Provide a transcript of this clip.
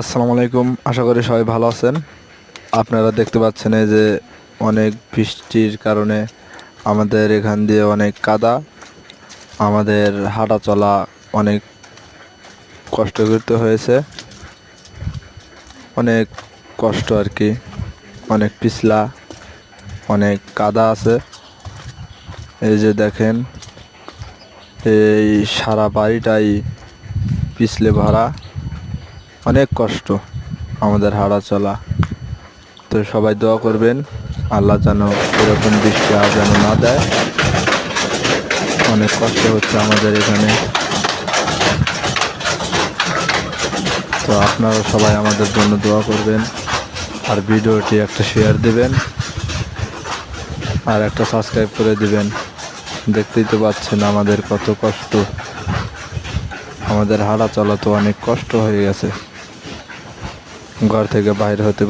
আসসালামু আলাইকুম। আশা করি সবাই ভালো আছেন। আপনারা দেখতে পাচ্ছেন এই যে অনেক বৃষ্টির কারণে আমাদের এখান দিয়ে অনেক কাদা, আমাদের হাঁটা চলা অনেক কষ্ট করতে হয়েছে। অনেক কষ্ট আর কি, অনেক পিছলা, অনেক কাদা আছে। এই যে দেখেন, এই সারা বাড়িটাই পিছলে ভরা। অনেক কষ্ট আমাদের হাঁটা চলা। তো সবাই দোয়া করবেন, আল্লাহ যেন এরকম বৃষ্টি আর যেন না দেয়। অনেক কষ্ট হচ্ছে আমাদের এখানে। তো আপনারা সবাই আমাদের জন্য দোয়া করবেন, আর ভিডিওটি একটা শেয়ার দিবেন, আর একটা সাবস্ক্রাইব করে দিবেন। দেখতেই তো পাচ্ছেন আমাদের কত কষ্ট। আমাদের হাঁটা চলা তো অনেক কষ্ট হয়ে গেছে। ঘর থেকে বাইরে হতে